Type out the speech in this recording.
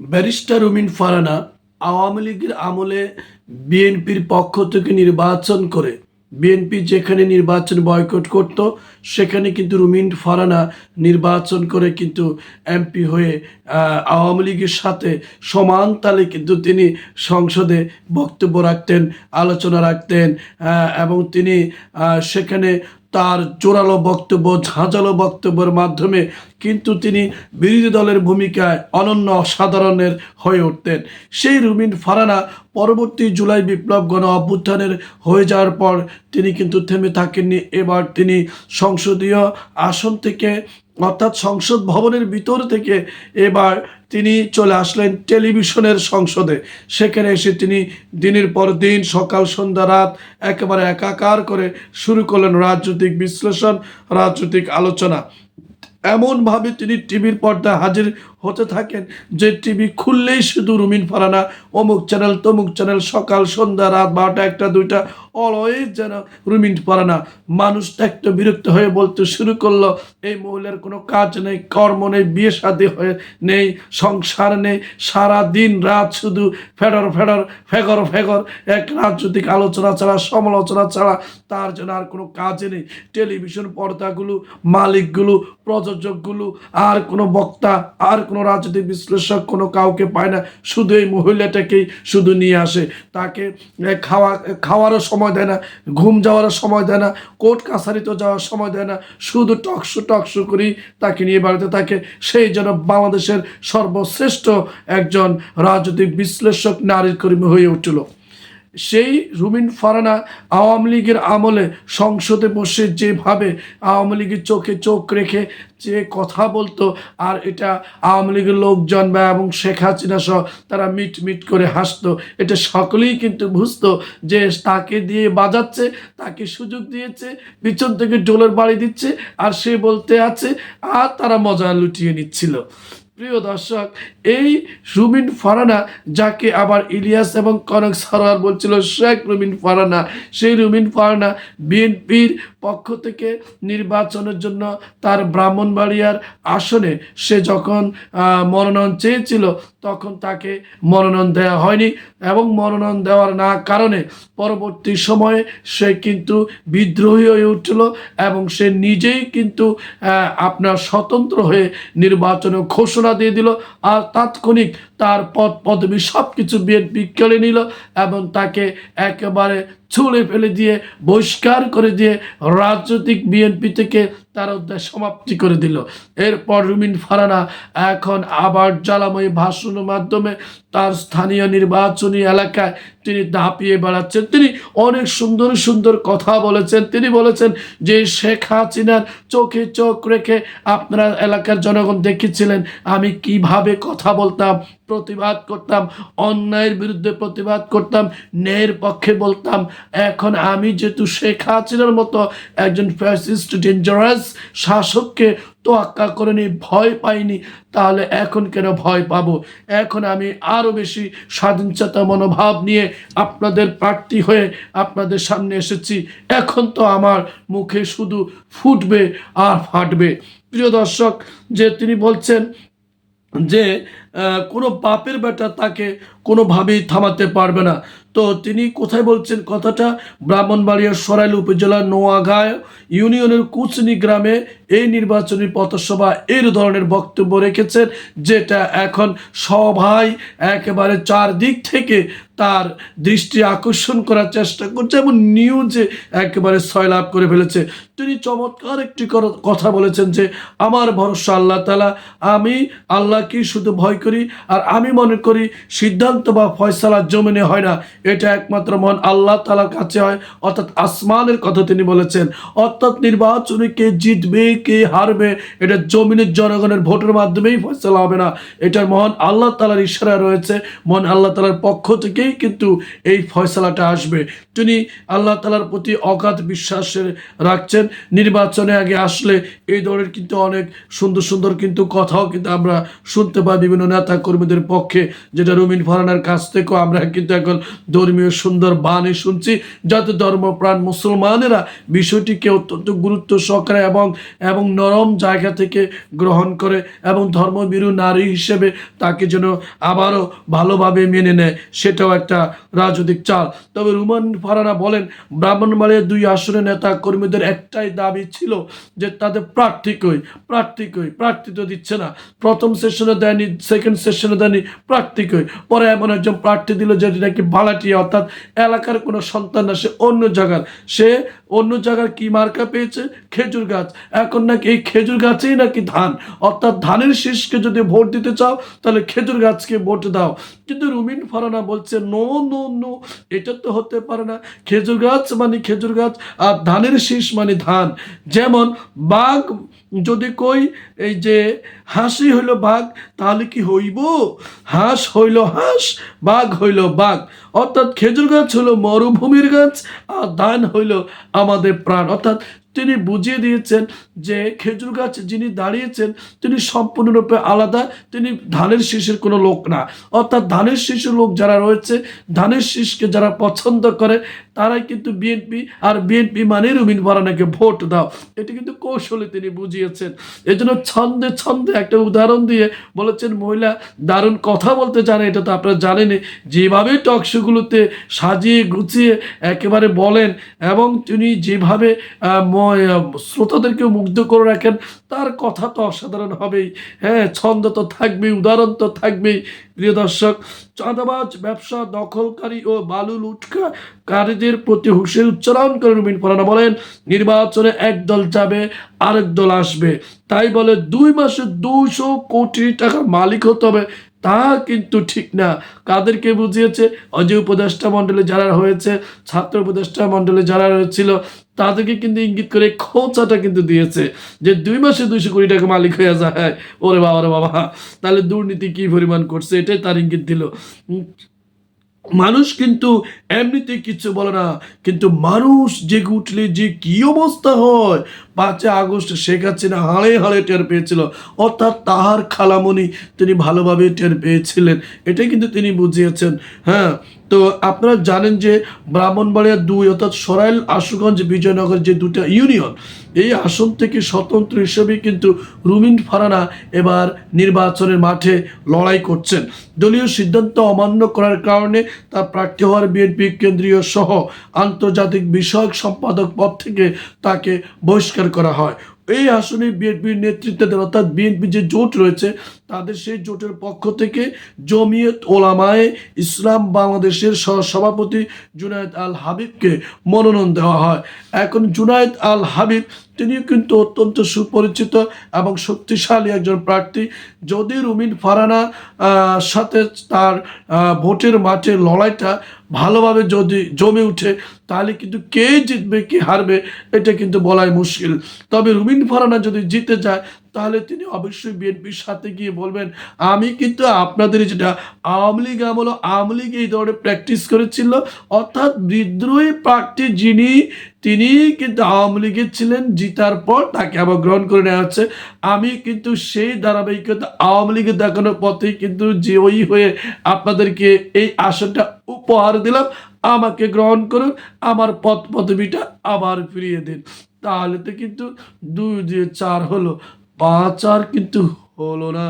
Barrister রুমিন ফারানা আওয়ামী লীগের আমলে বিএনপির পক্ষ থেকে নির্বাচন করে। বিএনপি যেখানে নির্বাচন বয়কট করত, সেখানে কিন্তু রুমিন ফারানা নির্বাচন করে কিন্তু এমপি হয়ে আওয়ামী লীগের সাথে সমান তালে কিন্তু তিনি সংসদে বক্তব্য রাখতেন, আলোচনা রাখতেন এবং তিনি সেখানে তার চোরালো বক্তব্য, ঝাঁঝালো বক্তব্যের মাধ্যমে কিন্তু তিনি বিরোধী দলের ভূমিকায় অনন্য অসাধারণের হয়ে উঠতেন। সেই রুমিন ফারানা পরবর্তী জুলাই বিপ্লব গণ অভ্যুত্থানের হয়ে যাওয়ার পর তিনি কিন্তু থেমে থাকেননি। এবার তিনি সংসদীয় আসন থেকে অর্থাৎ সংসদ ভবনের ভিতর থেকে এবার তিনি চলে আসলেন টেলিভিশনের সংসদে। সেখানে এসে তিনি দিনের পর দিন সকাল, সন্ধ্যা, রাত একেবারে একাকার করে শুরু করলেন রাজনৈতিক বিশ্লেষণ, রাজনৈতিক আলোচনা। এমনভাবে তিনি টিভির পর্দায় হাজির হতে থাকেন। যে টিভি খুললেই শুধু রুমিন ফারানা, অমুক চ্যানেল, তমুক চ্যানেল, সকাল, সন্ধ্যা, রাত বারোটা, একটা, দুইটা অলওয়েজ যেন রুমিন ফারানা। মানুষ একটু বিরক্ত হয়ে বলতে শুরু করল, এই মহিলার কোনো কাজ নেই, কর্ম নেই, বিয়ে শাদী হয়ে নেই, সংসার নেই, সারা দিন রাত শুধু ফেডর ফেডর, ফেগর ফেগর, এক রাজনৈতিক আলোচনা ছাড়া, সমালোচনা ছাড়া, তার জন্য আর কোনো কাজ নেই। টেলিভিশন পর্দাগুলো, মালিকগুলো, প্রযোজকগুলো, আর কোনো বক্তা, আর কোনো রাজনৈতিক বিশ্লেষক কোনো কাউকে পায় না। শুধু এই মহিলাটাকেই শুধু নিয়ে আসে। তাকে খাওয়া খাওয়ারও সময় দেয় না, ঘুম যাওয়ারও সময় দেয় না, কোর্ট কাছারিতেও যাওয়ার সময় দেয় না, শুধু টকশো টকশো করেই তাকে নিয়ে বাড়িতে থাকে। সেই জন্য বাংলাদেশের সর্বশ্রেষ্ঠ একজন রাজনৈতিক বিশ্লেষক, নারীর কর্মী হয়ে উঠল। সেই রুমিন ফারানা আওয়ামী লীগের আমলে সংসদে বসে যেভাবে আওয়ামী লীগের চোখে চোখ রেখে যে কথা বলতো, আর এটা আওয়ামী লীগের লোকজন বা এবং শেখ হাসিনা সহ তারা মিট মিট করে হাসতো, এটা সকলেই কিন্তু বুঝতো যে তাকে দিয়ে বাজাচ্ছে, তাকে সুযোগ দিয়েছে, পিছন থেকে ডোলের বাড়ি দিচ্ছে, আর সে বলতে আছে, আর তারা মজা লুটিয়ে নিচ্ছিল। প্রিয় দর্শক, এই রুমিন ফারানা যাকে আবার ইলিয়াস এবং কনক সরোয়ার বলছিল, শেখ রুমিন ফারানা, সেই রুমিন ফারানা বিএনপির পক্ষ থেকে নির্বাচনের জন্য তার ব্রাহ্মণবাড়িয়ার আসনে সে যখন মনোনয়ন চেয়েছিল, তখন তাকে মনোনয়ন দেওয়া হয়নি এবং মনোনয়ন দেওয়ার না কারণে পরবর্তী সময়ে সে কিন্তু বিদ্রোহী হয়ে উঠল এবং সে নিজেই কিন্তু আপনার স্বতন্ত্র হয়ে নির্বাচনে ঘোষণা দিয়ে দিল আর তাৎক্ষণিক তার পদ, পদবি সব কিছু বিএনপি কেড়ে নিল এবং তাকে একেবারে ছুঁড়ে ফেলে দিয়ে বহিষ্কার করে দিয়ে রাজনৈতিক বিএনপি থেকে তার অধ্যায় সমাপ্তি করে দিল। এরপর রুমিন ফারানা এখন আবার জ্বালাময়ী ভাষণের মাধ্যমে তার স্থানীয় নির্বাচনী এলাকায় তিনি দাপিয়ে বেড়াচ্ছেন। তিনি অনেক সুন্দর সুন্দর কথা বলেছেন। তিনি বলেছেন যে, শেখ হাসিনার চোখে চোখ রেখে আপনারা এলাকার জনগণ দেখেছিলেন আমি কীভাবে কথা বলতাম, প্রতিবাদ করতাম, অন্যায়ের বিরুদ্ধে প্রতিবাদ করতাম, ন্যায়ের পক্ষে বলতাম। এখন আমি যেহেতু শেখ হাসিনার মতো একজন ফ্যাসিস্ট ডেঞ্জারাস শাসককে তোয়াক্কা করেনি, ভয় পাইনি। তাহলে এখন কেন ভয় পাব? এখন আমি আরও বেশি স্বাধীনচেতা মনোভাব নিয়ে আপনাদের প্রার্থী হয়ে আপনাদের সামনে এসেছি। এখন তো আমার মুখে শুধু ফুটবে আর ফাটবে। প্রিয় দর্শক, যে তিনি বলছেন যে কোনো বাপের বেটা তাকে কোনোভাবেই থামাতে পারবে না। তো তিনি কোথায় বলছেন কথাটা? ব্রাহ্মণবাড়িয়ার সরাইল উপজেলার নোয়াগাঁয় ইউনিয়নের কুচনি গ্রামে এই নির্বাচনী পথসভা এর ধরনের বক্তব্য রেখেছেন, যেটা এখন সবাই একেবারে চারদিক থেকে তার দৃষ্টি আকর্ষণ করার চেষ্টা করছে এবং নিউজে একেবারে সয়লাভ করে ফেলেছে। তিনি চমৎকার একটি কথা বলেছেন যে, আমার ভরসা আল্লাহ তালা আমি আল্লাহকে শুধু ভয় করি আর আমি মনে করি সিদ্ধান্ত বা ফয়সালা জমিনে হয় না। এটা একমাত্র মন আল্লাহ তালার কাছে হয়। অর্থাৎ আসমানের কথা তিনি বলেছেন। অর্থাৎ নির্বাচনে কে জিতবে, কে হারবে, এটা জমিনের জনগণের ভোটের মাধ্যমেই ফয়সালা হবে না। এটার মহান আল্লাহ তালার ইশারা রয়েছে। মহান আল্লাহ তালার পক্ষ থেকেই কিন্তু এই ফয়সালাটা আসবে। তিনি আল্লাহ তালার প্রতি অগাধ বিশ্বাসের রাখছেন। নির্বাচনে আগে আসলে এই দলের কিন্তু অনেক সুন্দর সুন্দর কিন্তু কথাও কিন্তু আমরা শুনতে পাই বিভিন্ন নেতা কর্মীদের পক্ষে যেটা রুমিন ফারানার কাছ থেকেও আমরা কিন্তু এখন ধর্মীয় সুন্দর বাণী শুনছি, যাতে ধর্মপ্রাণ মুসলমানেরা বিষয়টিকে অত্যন্ত গুরুত্ব সহকারে এবং এবং নরম জায়গা থেকে গ্রহণ করে এবং ধর্মবিরু নারী হিসেবে তাকে যেন আবারও ভালোভাবে মেনে নেয়, সেটাও একটা রাজনৈতিক চাল। তবে রুমান ফারানা বলেন, ব্রাহ্মণবাড়িয়ার দুই আসনের নেতা কর্মীদের একটাই দাবি ছিল যে তাদের প্রার্থীকই প্রার্থীকই প্রার্থী তো দিচ্ছে না। প্রথম সেশনে দেয়নি সেকেন্ড সেশনে প্রার্থী কই। পরে এমন একজন প্রার্থী দিল যেটি নাকি ভাড়াটিয়া অর্থাৎ এলাকার কোনো সন্তান না সে অন্য জায়গার। সে অন্য জায়গার কি মার্কা পেয়েছে? খেজুর গাছ। এখন নাকি এই খেজুর গাছেই নাকি ধান। অর্থাৎ ধানের শীষকে যদি ভোট দিতে চাও, তাহলে খেজুর গাছকে ভোট দাও। কিন্তু রুমিন ফারানা বলছে, নো নো নো, এটা তো হতে পারে না। খেজুর গাছ মানে খেজুর গাছ, আর ধানের শীষ মানে ধান। যেমন বাঘ যদি কই, এই যে হাসি হইল বাঘ, তাহলে কি হইব? হাঁস হইল হাঁস, বাঘ হইল বাঘ। অর্থাৎ খেজুর গাছ হলো মরুভূমির গাছ, আর ধান হইল আমাদের প্রাণ। অর্থাৎ তিনি বুঝিয়ে দিয়েছেন যে খেজুর গাছ যিনি দাঁড়িয়েছেন, তিনি সম্পূর্ণরূপে আলাদা, তিনি ধানের শীষের কোনো লোক না। অর্থাৎ ধানের শীষের লোক যারা রয়েছে, ধানের শীষকে যারা পছন্দ করে, তারাই কিন্তু বিএনপি আর বিএনপি মানে রুমিন ভারানাকে ভোট দাও। এটি কিন্তু কৌশলে তিনি বুঝিয়েছেন। এই জন্য ছন্দে ছন্দে একটা উদাহরণ দিয়ে বলেছেন, মহিলা, দারুণ কথা বলতে জানে, এটা তো আপনারা জানেনই। যেভাবে টকশোগুলোতে সাজিয়ে গুছিয়ে একেবারে বলেন, এবং তিনি যেভাবে শ্রোতাদেরকে মুগ্ধ করে রাখেন। তার কথা তো অসাধারণ হবেই। হ্যাঁ ছন্দ তো থাকবেই, উদাহরণ তো থাকবেই। প্রিয় দর্শক, চাঁদাবাজ, ব্যবসা, দখলকারী ও বালু লুটকা কারীদের প্রতি হুঁশিয়ারি উচ্চারণ করে রুমিন পরানা বলেন, নির্বাচনে এক দল যাবে, আরেক দল আসবে। তাই বলে দুই মাসে দুশো কোটি টাকার মালিক হতে হবে। তা কিন্তু ঠিক না। কাদেরকে বুঝিয়েছে? অজয় উপদেষ্টা মণ্ডলে যারা হয়েছে ছাত্র উপদেষ্টা মণ্ডলে যারা রয়েছিল, তাদেরকে কিন্তু ইঙ্গিত করে খোঁচাটা কিন্তু দিয়েছে যে দুই মাসে দুইশো কোটি টাকা মালিক হয়ে যায়। ওরে বাবা ওরে বাবা। তাহলে দুর্নীতি কি পরিমাণ করছে? এটাই তার ইঙ্গিত দিল। মানুষ কিন্তু এমনিতে কিছু বলে না, কিন্তু মানুষ জেগে উঠলে যে কি অবস্থা হয়? পাঁচে আগস্ট শেখ হাসিনা হাড়ে হাড়ে টের পেয়েছিল, অর্থাৎ তাহার খালামণি তিনি ভালোভাবে টের পেয়েছিলেন। এটাই কিন্তু তিনি বুঝিয়েছেন হ্যাঁ? তো আপনারা জানেন যে ব্রাহ্মণবাড়িয়া দুই অর্থাৎ সরাইল, আশুগঞ্জ, বিজয়নগর যে দুটো ইউনিয়ন, এই আসন থেকে স্বতন্ত্র হিসেবে কিন্তু রুমিন ফারানা এবার নির্বাচনের মাঠে লড়াই করছেন। দলীয় সিদ্ধান্ত অমান্য করার কারণে তার প্রার্থী হওয়ার বিএনপি কেন্দ্রীয় সহ আন্তর্জাতিক বিষয়ক সম্পাদক পদ থেকে তাকে বহিষ্কার করা হয়। এই আসনে বিএনপির নেতৃত্বে দেন অর্থাৎ বিএনপি যে জোট রয়েছে, তাদের সেই জোটের পক্ষ থেকে জমিয়ত ওলামায়ে ইসলাম বাংলাদেশের সভাপতি জুনায়েদ আল হাবিবকে মনোনয়ন দেওয়া হয়। এখন জুনায়েদ আল হাবিব তিনিও কিন্তু অত্যন্ত সুপরিচিত এবং শক্তিশালী একজন প্রার্থী। যদি রুমিন ফারানা সাথে তার ভোটের মাঠে লড়াইটা ভালোভাবে যদি জমে উঠে, তাহলে কিন্তু কে জিতবে, কে হারবে, এটা কিন্তু বলাই মুশকিল। তবে রুমিন ফারানা যদি জিতে যায় তাহলে তিনি অবশ্যই বিএনপির সাথে গিয়ে বলবেন, আমি কিন্তু আপনাদের যেটা আওয়ামী লীগ আমল, আওয়ামী লীগ এই ধরনের প্র্যাকটিস করেছিল। অর্থাৎ বিদ্রোহী প্রার্থী যিনি, তিনি কিন্তু আওয়ামী লীগের ছিলেন, জিতার পর তাকে আবার গ্রহণ করে নেওয়া হচ্ছে। আমি কিন্তু সেই ধারাবাহিকতা আওয়ামী লীগের দেখানোর পথেই কিন্তু জয়ী হয়ে আপনাদেরকে এই আসনটা উপহার দিলাম। আমাকে গ্রহণ করুন, আমার পথ পদবিটা আবার ফিরিয়ে দিন। তাহলে তো কিন্তু দুই দিয়ে চার হলো। পাঁচ আর কিন্তু হলো না।